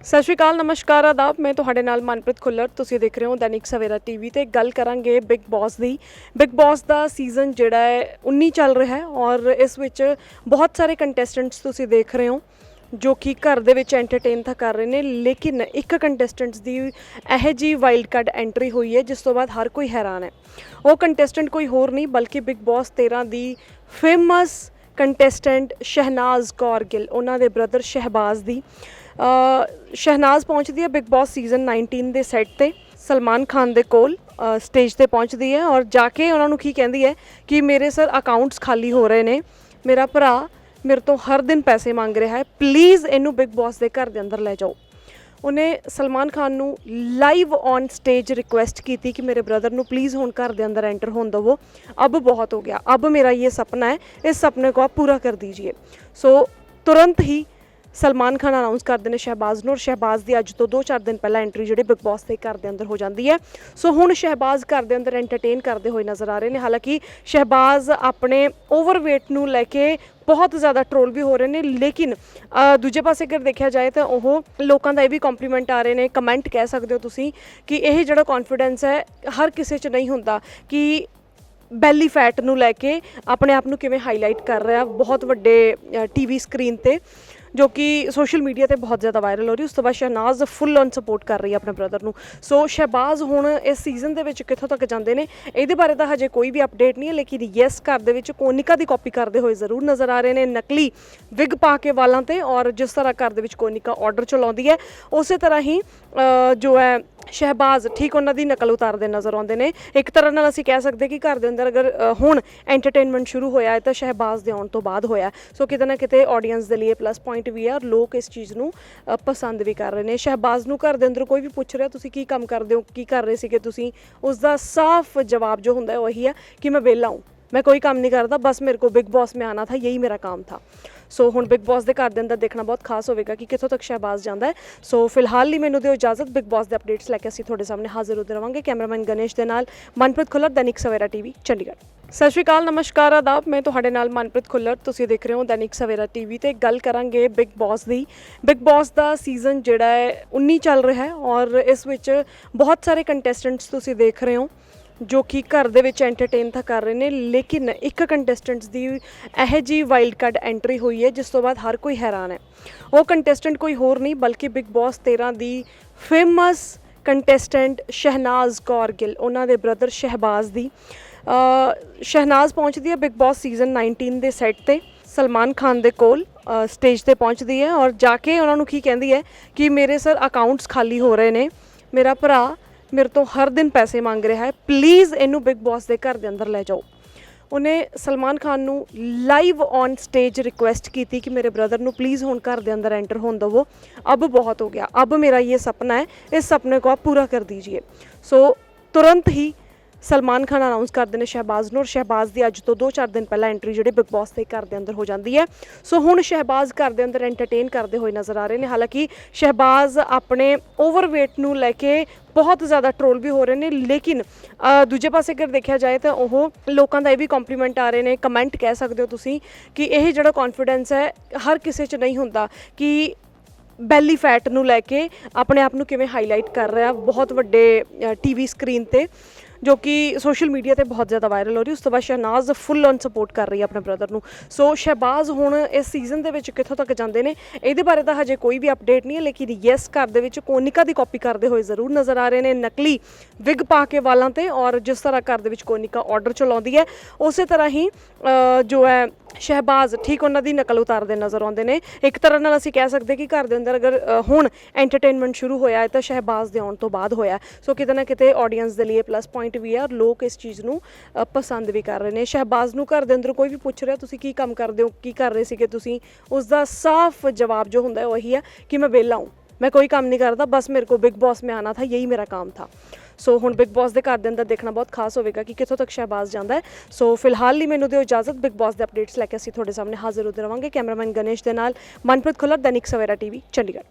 ਸਤਿ ਸ਼੍ਰੀ ਅਕਾਲ, ਨਮਸਕਾਰ, ਆਦਾਬ। ਮੈਂ ਤੁਹਾਡੇ ਨਾਲ ਮਨਪ੍ਰੀਤ ਖੁੱਲਰ। ਤੁਸੀਂ ਦੇਖ ਰਹੇ ਹੋ ਦੈਨਿਕ ਸਵੇਰਾ ਟੀਵੀ ਤੇ ਗੱਲ ਕਰਾਂਗੇ ਬਿਗ ਬੌਸ ਦੀ। ਬਿਗ ਬੌਸ ਦਾ ਸੀਜ਼ਨ ਜਿਹੜਾ ਹੈ 19 ਚੱਲ ਰਿਹਾ ਹੈ ਔਰ ਇਸ ਵਿੱਚ ਬਹੁਤ ਸਾਰੇ ਕੰਟੈਸਟੈਂਟਸ ਤੁਸੀਂ ਦੇਖ ਰਹੇ ਹੋ, ਜੋ ਕਿ ਘਰ ਦੇ ਵਿੱਚ ਐਂਟਰਟੇਨ ਤਾਂ ਕਰ ਰਹੇ ਨੇ, ਲੇਕਿਨ ਇੱਕ ਕੰਟੈਸਟੈਂਟਸ ਦੀ ਇਹ ਜੀ ਵਾਈਲਡ ਕਾਰਡ ਐਂਟਰੀ ਹੋਈ ਹੈ, ਜਿਸ ਤੋਂ ਬਾਅਦ ਹਰ ਕੋਈ ਹੈਰਾਨ ਹੈ। ਉਹ ਕੰਟੈਸਟੈਂਟ ਕੋਈ ਹੋਰ ਨਹੀਂ, ਬਲਕਿ ਬਿਗ ਬੌਸ 13 ਦੀ ਫੇਮਸ ਕੰਟੈਸਟੈਂਟ ਸ਼ਹਿਨਾਜ਼ ਕੌਰ ਗਿੱਲ ਉਹਨਾਂ ਦੇ ਬ੍ਰਦਰ ਸ਼ਹਿਬਾਜ਼ ਦੀ। ਸ਼ਹਿਨਾਜ਼ ਪਹੁੰਚਦੀ ਹੈ ਬਿਗ ਬੌਸ ਸੀਜ਼ਨ 19 ਦੇ ਸੈੱਟ ਤੇ, ਸਲਮਾਨ ਖਾਨ ਦੇ ਕੋਲ ਸਟੇਜ ਤੇ ਪਹੁੰਚਦੀ ਹੈ ਔਰ ਜਾ ਕੇ ਉਹਨਾਂ ਨੂੰ ਕੀ ਕਹਿੰਦੀ ਹੈ ਕਿ ਮੇਰੇ ਸਰ ਅਕਾਊਂਟਸ ਖਾਲੀ ਹੋ ਰਹੇ ਨੇ, ਮੇਰਾ ਭਰਾ ਮੇਰੇ ਤੋਂ ਹਰ ਦਿਨ ਪੈਸੇ ਮੰਗ ਰਿਹਾ ਹੈ ਪਲੀਜ਼ ਇਹਨੂੰ ਬਿਗ ਬੌਸ ਦੇ ਘਰ ਦੇ ਅੰਦਰ ਲੈ ਜਾਓ। ਉਹਨੇ ਸਲਮਾਨ ਖਾਨ ਨੂੰ ਲਾਈਵ ਔਨ ਸਟੇਜ ਰਿਕੁਐਸਟ ਕੀਤੀ ਕਿ ਮੇਰੇ ਬ੍ਰਦਰ ਨੂੰ ਪਲੀਜ਼ ਹੁਣ ਘਰ ਦੇ ਅੰਦਰ ਐਂਟਰ ਹੋਣ ਦਿਵੋ। ਅਬ ਬਹੁਤ ਹੋ ਗਿਆ। ਅਬ ਮੇਰਾ ਇਹ ਸਪਨਾ ਹੈ। ਇਸ ਸਪਨੇ ਕੋ ਆਪ ਪੂਰਾ ਕਰ ਦੀजिए ਸੋ ਤੁਰੰਤ ਹੀ ਸਲਮਾਨ ਖਾਨ ਅਨਾਉਂਸ ਕਰਦੇ ਨੇ ਸ਼ਹਿਬਾਜ਼ ਨੂੰ ਔਰ ਸ਼ਹਿਬਾਜ਼ ਦੀ ਅੱਜ ਤੋਂ 2-4 ਦਿਨ ਪਹਿਲਾਂ ਐਂਟਰੀ ਜਿਹੜੇ ਬਿਗ ਬੌਸ ਦੇ ਘਰ ਦੇ ਅੰਦਰ ਹੋ ਜਾਂਦੀ ਹੈ। ਸੋ ਹੁਣ ਸ਼ਹਿਬਾਜ਼ ਘਰ ਦੇ ਅੰਦਰ ਐਂਟਰਟੇਨ ਕਰਦੇ ਹੋਏ ਨਜ਼ਰ ਆ ਰਹੇ ਨੇ। ਹਾਲਾਂਕਿ ਸ਼ਹਿਬਾਜ਼ ਆਪਣੇ ਓਵਰਵੇਟ ਨੂੰ ਲੈ ਕੇ ਬਹੁਤ ਜ਼ਿਆਦਾ ਟ੍ਰੋਲ ਵੀ ਹੋ ਰਹੇ ਨੇ, ਲੇਕਿਨ ਦੂਜੇ ਪਾਸੇ ਅਗਰ ਦੇਖਿਆ ਜਾਏ ਤਾਂ ਉਹ ਲੋਕਾਂ ਦਾ ਇਹ ਵੀ ਕੰਪਲੀਮੈਂਟ ਆ ਰਹੇ ਨੇ। ਕਮੈਂਟ ਕਹਿ ਸਕਦੇ ਹੋ ਤੁਸੀਂ ਕਿ ਇਹ ਜਿਹੜਾ ਕੌਨਫੀਡੈਂਸ ਹੈ, ਹਰ ਕਿਸੇ 'ਚ ਨਹੀਂ ਹੁੰਦਾ ਕਿ ਬੈਲੀ ਫੈਟ ਨੂੰ ਲੈ ਕੇ ਆਪਣੇ ਆਪ ਨੂੰ ਕਿਵੇਂ ਹਾਈਲਾਈਟ ਕਰ ਰਿਹਾ। ਬਹੁਤ ਵੱਡੇ ਟੀਵੀ ਸਕਰੀਨ ਤੇ। ਜੋ ਕਿ ਸੋਸ਼ਲ ਮੀਡੀਆ ਤੇ ਬਹੁਤ ਜ਼ਿਆਦਾ ਵਾਇਰਲ ਹੋ ਰਹੀ ਉਸ ਤੋਂ ਬਾਅਦ ਸ਼ਹਿਨਾਜ਼ ਫੁੱਲ ਔਨ ਸਪੋਰਟ ਕਰ ਰਹੀ ਹੈ ਆਪਣੇ ਬ੍ਰਦਰ ਨੂੰ। ਸੋ ਸ਼ਹਿਬਾਜ਼ ਹੁਣ ਇਸ ਸੀਜ਼ਨ ਦੇ ਵਿੱਚ ਕਿੱਥੋਂ ਤੱਕ ਜਾਂਦੇ ਨੇ, ਇਹਦੇ ਬਾਰੇ ਤਾਂ ਹਜੇ ਕੋਈ ਵੀ ਅਪਡੇਟ ਨਹੀਂ ਹੈ, ਲੇਕਿਨ ਯੈਸ ਘਰ ਦੇ ਵਿੱਚ ਕੋਨਿਕਾ ਦੀ ਕਾਪੀ ਕਰਦੇ ਹੋਏ ਜ਼ਰੂਰ ਨਜ਼ਰ ਆ ਰਹੇ ਨੇ ਨਕਲੀ ਵਿਗ ਪਾ ਕੇ ਵਾਲਾਂ ਤੇ ਔਰ ਜਿਸ ਤਰ੍ਹਾਂ ਘਰ ਦੇ ਵਿੱਚ ਕੋਨਿਕਾ ਆਰਡਰ ਚਲਾਉਂਦੀ ਹੈ, ਉਸੇ ਤਰ੍ਹਾਂ ਹੀ ਜੋ ਹੈ ਸ਼ਹਿਬਾਜ਼ ਠੀਕ ਉਹਨਾਂ ਦੀ ਨਕਲ ਉਤਾਰਦੇ ਨਜ਼ਰ ਆਉਂਦੇ ਨੇ। ਇੱਕ ਤਰ੍ਹਾਂ ਨਾਲ ਅਸੀਂ ਕਹਿ ਸਕਦੇ ਕਿ ਘਰ ਦੇ ਅੰਦਰ ਅਗਰ ਹੁਣ ਐਂਟਰਟੇਨਮੈਂਟ ਸ਼ੁਰੂ ਹੋਇਆ ਹੈ, ਤਾਂ ਸ਼ਹਿਬਾਜ਼ ਦੇ ਆਉਣ ਤੋਂ ਬਾਅਦ ਹੋਇਆ ਸੋ ਕਿਤੇ ਨਾ ਕਿਤੇ ਆਡੀਅנס ਦੇ ਲਈ ਪਲੱਸ ਪੁਆਇੰਟ ਮਾਰਕੀਟ ਵੀ ਹੈ ਔਰ ਲੋਕ ਇਸ ਚੀਜ਼ ਨੂੰ ਪਸੰਦ ਵੀ ਕਰ ਰਹੇ ਨੇ। ਸ਼ਹਿਬਾਜ਼ ਨੂੰ ਘਰ ਦੇ ਅੰਦਰ ਕੋਈ ਵੀ ਪੁੱਛ ਰਿਹਾ, ਤੁਸੀਂ ਕੀ ਕੰਮ ਕਰਦੇ ਹੋ, ਕੀ ਕਰ ਰਹੇ ਸੀਗੇ ਤੁਸੀਂ? ਉਸ ਦਾ ਸਾਫ਼ ਜਵਾਬ ਜੋ ਹੁੰਦਾ ਹੈ ਉਹੀ ਹੈ ਕਿ ਮੈਂ ਵਿਹਲਾ ਹੂੰ। ਮੈਂ ਕੋਈ ਕੰਮ ਨਹੀਂ ਕਰਦਾ, ਬਸ ਮੇਰੇ ਕੋ ਬਿਗ ਬੌਸ ਮੇ ਆਣਾ ਥਾ ਇਹੀ ਮੇਰਾ ਕੰਮ ਥਾ। ਸੋ ਹੁਣ ਬਿਗ ਬੌਸ ਦੇ ਘਰ ਦੇ ਅੰਦਰ ਦੇਖਣਾ ਬਹੁਤ ਖਾਸ ਹੋਵੇਗਾ ਕਿ ਕਿੱਥੋਂ ਤੱਕ ਸ਼ਹਿਬਾਜ਼ ਜਾਂਦਾ ਹੈ। ਸੋ ਫਿਲਹਾਲ ਲਈ ਮੈਨੂੰ ਦਿਓ ਇਜਾਜ਼ਤ ਬਿਗ ਬੌਸ ਦੇ ਅਪਡੇਟਸ ਲੈ ਕੇ ਅਸੀਂ ਤੁਹਾਡੇ ਸਾਹਮਣੇ ਹਾਜ਼ਰ ਹੁੰਦੇ ਰਵਾਂਗੇ। ਕੈਮਰਾਮੈਨ ਗਣੇਸ਼ ਦੇ ਨਾਲ ਮਨਪ੍ਰੀਤ ਖੁੱਲਰ, ਦੈਨਿਕ ਸਵੇਰਾ ਟੀਵੀ, ਚੰਡੀਗੜ੍ਹ। ਸਤਿ ਸ਼੍ਰੀ ਅਕਾਲ, ਨਮਸਕਾਰ, ਆਦਾਬ। ਮੈਂ ਤੁਹਾਡੇ ਨਾਲ ਮਨਪ੍ਰੀਤ ਖੁੱਲਰ। ਤੁਸੀਂ ਦੇਖ ਰਹੇ ਹੋ ਦੈਨਿਕ ਸਵੇਰਾ ਟੀਵੀ ਤੇ ਗੱਲ ਕਰਾਂਗੇ ਬਿਗ ਬੌਸ ਦੀ। ਬਿਗ ਬੌਸ ਦਾ ਸੀਜ਼ਨ ਜਿਹੜਾ ਹੈ 19 ਚੱਲ ਰਿਹਾ ਹੈ ਔਰ ਇਸ ਵਿੱਚ ਬਹੁਤ ਸਾਰੇ ਕੰਟੈਸਟੈਂਟਸ ਤੁਸੀਂ ਦੇਖ ਰਹੇ ਹੋ, ਜੋ ਕਿ ਘਰ ਦੇ ਵਿੱਚ ਐਂਟਰਟੇਨ ਤਾਂ ਕਰ ਰਹੇ ਨੇ, ਲੇਕਿਨ ਇੱਕ ਕੰਟੈਸਟੈਂਟਸ ਦੀ ਇਹ ਜੀ ਵਾਈਲਡ ਕਾਰਡ ਐਂਟਰੀ ਹੋਈ ਹੈ, ਜਿਸ ਤੋਂ ਬਾਅਦ ਹਰ ਕੋਈ ਹੈਰਾਨ ਹੈ। ਉਹ ਕੰਟੈਸਟੈਂਟ ਕੋਈ ਹੋਰ ਨਹੀਂ, ਬਲਕਿ ਬਿਗ ਬੌਸ 13 ਦੀ ਫੇਮਸ ਕੰਟੈਸਟੈਂਟ ਸ਼ਹਿਨਾਜ਼ ਕੌਰ ਗਿੱਲ, ਉਹਨਾਂ ਦੇ ਬ੍ਰਦਰ ਸ਼ਹਿਬਾਜ਼ ਦੀ। ਸ਼ਹਿਨਾਜ਼ ਪਹੁੰਚਦੀ ਹੈ ਬਿਗ ਬਾਸ ਸੀਜ਼ਨ 19 ਦੇ ਸੈੱਟ ਤੇ। ਸਲਮਾਨ ਖਾਨ ਦੇ ਕੋਲ ਸਟੇਜ ਤੇ ਪਹੁੰਚਦੀ ਹੈ ਔਰ ਜਾ ਕੇ ਉਹਨਾਂ ਨੂੰ ਕੀ ਕਹਿੰਦੀ ਹੈ ਕਿ ਮੇਰੇ ਸਰ ਅਕਾਊਂਟਸ ਖਾਲੀ ਹੋ ਰਹੇ ਨੇ। ਮੇਰਾ ਭਰਾ ਮੇਰੇ ਤੋਂ ਹਰ ਦਿਨ ਪੈਸੇ ਮੰਗ ਰਿਹਾ ਹੈ। ਪਲੀਜ਼ ਇਹਨੂੰ ਬਿਗ ਬਾਸ ਦੇ ਘਰ ਦੇ ਅੰਦਰ ਲੈ ਜਾਓ। ਉਹਨੇ ਸਲਮਾਨ ਖਾਨ ਨੂੰ ਲਾਈਵ ਔਨ ਸਟੇਜ ਰਿਕੁਐਸਟ ਕੀਤੀ ਕਿ ਮੇਰੇ ਬ੍ਰਦਰ ਨੂੰ ਪਲੀਜ਼ ਹੁਣ ਘਰ ਦੇ ਅੰਦਰ ਐਂਟਰ ਹੋਣ ਦਿਵੋ। ਅਬ ਬਹੁਤ ਹੋ ਗਿਆ। ਅਬ ਮੇਰਾ ਇਹ ਸੁਪਨਾ ਹੈ। ਇਸ ਸੁਪਨੇ ਕੋ ਆਪ ਪੂਰਾ ਕਰ ਦੀਜੀਏ। ਸੋ ਤੁਰੰਤ ਹੀ ਸਲਮਾਨ ਖਾਨ ਅਨਾਉਂਸ ਕਰਦੇ ਨੇ ਸ਼ਹਿਬਾਜ਼ ਨੂੰ ਔਰ ਸ਼ਹਿਬਾਜ਼ ਦੀ ਅੱਜ ਤੋਂ 2-4 ਦਿਨ ਪਹਿਲਾਂ ਐਂਟਰੀ ਜਿਹੜੇ ਬਿਗ ਬੌਸ ਦੇ ਘਰ ਦੇ ਅੰਦਰ ਹੋ ਜਾਂਦੀ ਹੈ। ਸੋ ਹੁਣ ਸ਼ਹਿਬਾਜ਼ ਘਰ ਦੇ ਅੰਦਰ ਐਂਟਰਟੇਨ ਕਰਦੇ ਹੋਏ ਨਜ਼ਰ ਆ ਰਹੇ ਨੇ। ਹਾਲਾਂਕਿ ਸ਼ਹਿਬਾਜ਼ ਆਪਣੇ ਓਵਰਵੇਟ ਨੂੰ ਲੈ ਕੇ ਬਹੁਤ ਜ਼ਿਆਦਾ ਟ੍ਰੋਲ ਵੀ ਹੋ ਰਹੇ ਨੇ। ਲੇਕਿਨ ਦੂਜੇ ਪਾਸੇ ਅਗਰ ਦੇਖਿਆ ਜਾਏ ਤਾਂ ਉਹ ਲੋਕਾਂ ਦਾ ਇਹ ਵੀ ਕੰਪਲੀਮੈਂਟ ਆ ਰਹੇ ਨੇ। ਕਮੈਂਟ ਕਹਿ ਸਕਦੇ ਹੋ ਤੁਸੀਂ ਕਿ ਇਹ ਜਿਹੜਾ ਕੌਨਫੀਡੈਂਸ ਹੈ, ਹਰ ਕਿਸੇ 'ਚ ਨਹੀਂ ਹੁੰਦਾ ਕਿ ਬੈਲੀ ਫੈਟ ਨੂੰ ਲੈ ਕੇ ਆਪਣੇ ਆਪ ਨੂੰ ਕਿਵੇਂ ਹਾਈਲਾਈਟ ਕਰ ਰਿਹਾ। ਬਹੁਤ ਵੱਡੇ ਟੀਵੀ ਸਕਰੀਨ ਤੇ। ਜੋ ਕਿ ਸੋਸ਼ਲ ਮੀਡੀਆ ਤੇ ਬਹੁਤ ਜ਼ਿਆਦਾ ਵਾਇਰਲ ਹੋ ਰਹੀ ਉਸ ਤੋਂ ਬਾਅਦ ਸ਼ਹਿਨਾਜ਼ ਫੁੱਲ ਔਨ ਸਪੋਰਟ ਕਰ ਰਹੀ ਹੈ ਆਪਣੇ ਬ੍ਰਦਰ ਨੂੰ। ਸੋ ਸ਼ਹਿਬਾਜ਼ ਹੁਣ ਇਸ ਸੀਜ਼ਨ ਦੇ ਵਿੱਚ ਕਿੱਥੋਂ ਤੱਕ ਜਾਂਦੇ ਨੇ, ਇਹਦੇ ਬਾਰੇ ਤਾਂ ਹਜੇ ਕੋਈ ਵੀ ਅਪਡੇਟ ਨਹੀਂ ਹੈ, ਲੇਕਿਨ ਯੈਸ ਘਰ ਦੇ ਵਿੱਚ ਕੋਨਿਕਾ ਦੀ ਕਾਪੀ ਕਰਦੇ ਹੋਏ ਜ਼ਰੂਰ ਨਜ਼ਰ ਆ ਰਹੇ ਨੇ, ਨਕਲੀ ਵਿਗ ਪਾ ਕੇ ਵਾਲਾਂ ਤੇ ਔਰ ਜਿਸ ਤਰ੍ਹਾਂ ਘਰ ਦੇ ਵਿੱਚ ਕੋਨਿਕਾ ਆਰਡਰ ਚਲਾਉਂਦੀ ਹੈ, ਉਸੇ ਤਰ੍ਹਾਂ ਹੀ ਜੋ ਹੈ ਸ਼ਹਿਬਾਜ਼ ਠੀਕ ਉਹਨਾਂ ਦੀ ਨਕਲ ਉਤਾਰਦੇ ਨਜ਼ਰ ਆਉਂਦੇ ਨੇ। ਇੱਕ ਤਰ੍ਹਾਂ ਨਾਲ ਅਸੀਂ ਕਹਿ ਸਕਦੇ ਕਿ ਘਰ ਦੇ ਅੰਦਰ ਅਗਰ ਹੁਣ ਐਂਟਰਟੇਨਮੈਂਟ ਸ਼ੁਰੂ ਹੋਇਆ ਹੈ, ਤਾਂ ਸ਼ਹਿਬਾਜ਼ ਦੇ ਆਉਣ ਤੋਂ ਬਾਅਦ ਹੋਇਆ ਸੋ ਕਿਤੇ ਨਾ ਕਿਤੇ ਆਡੀਅנס ਦੇ ਲਈ ਪਲੱਸ ਪੁਆਇੰਟ ਪੁਆਇੰਟ ਵੀ ਆ ਔਰ ਲੋਕ ਇਸ ਚੀਜ਼ ਨੂੰ ਪਸੰਦ ਵੀ ਕਰ ਰਹੇ ਨੇ। ਸ਼ਹਿਬਾਜ਼ ਨੂੰ ਘਰ ਦੇ ਅੰਦਰ ਕੋਈ ਵੀ ਪੁੱਛ ਰਿਹਾ, ਤੁਸੀਂ ਕੀ ਕੰਮ ਕਰਦੇ ਹੋ, ਕੀ ਕਰ ਰਹੇ ਸੀਗੇ ਤੁਸੀਂ? ਉਸ ਦਾ ਸਾਫ਼ ਜਵਾਬ ਜੋ ਹੁੰਦਾ ਹੈ ਉਹੀ ਹੈ ਕਿ ਮੈਂ ਵਿਹਲਾ ਹੂੰ। ਮੈਂ ਕੋਈ ਕੰਮ ਨਹੀਂ ਕਰਦਾ, ਬਸ ਮੇਰੇ ਕੋ ਬਿਗ ਬੌਸ ਮੇਂ ਆਣਾ ਥਾ, ਯਹੀ ਮੇਰਾ ਕੰਮ ਥਾ। ਸੋ ਹੁਣ ਬਿਗ ਬੌਸ ਦੇ ਘਰ ਦੇ ਅੰਦਰ ਦੇਖਣਾ ਬਹੁਤ ਖਾਸ ਹੋਵੇਗਾ ਕਿ ਕਿੱਥੋਂ ਤੱਕ ਸ਼ਹਿਬਾਜ਼ ਜਾਂਦਾ ਹੈ। ਸੋ ਫਿਲਹਾਲ ਲਈ ਮੈਨੂੰ ਦਿਓ ਇਜਾਜ਼ਤ ਬਿਗ ਬੌਸ ਦੇ ਅਪਡੇਟਸ ਲੈ ਕੇ ਅਸੀਂ ਤੁਹਾਡੇ ਸਾਹਮਣੇ ਹਾਜ਼ਰ ਹੋਦੇ ਰਵਾਂਗੇ। ਕੈਮਰਾਮੈਨ ਗਣੇਸ਼ ਦੇ ਨਾਲ, ਮਨਪ੍ਰੀਤ ਖੁੱਲਰ, ਦੈਨਿਕ ਸਵੇਰਾ ਟੀਵੀ, ਚੰਡੀਗੜ੍ਹ।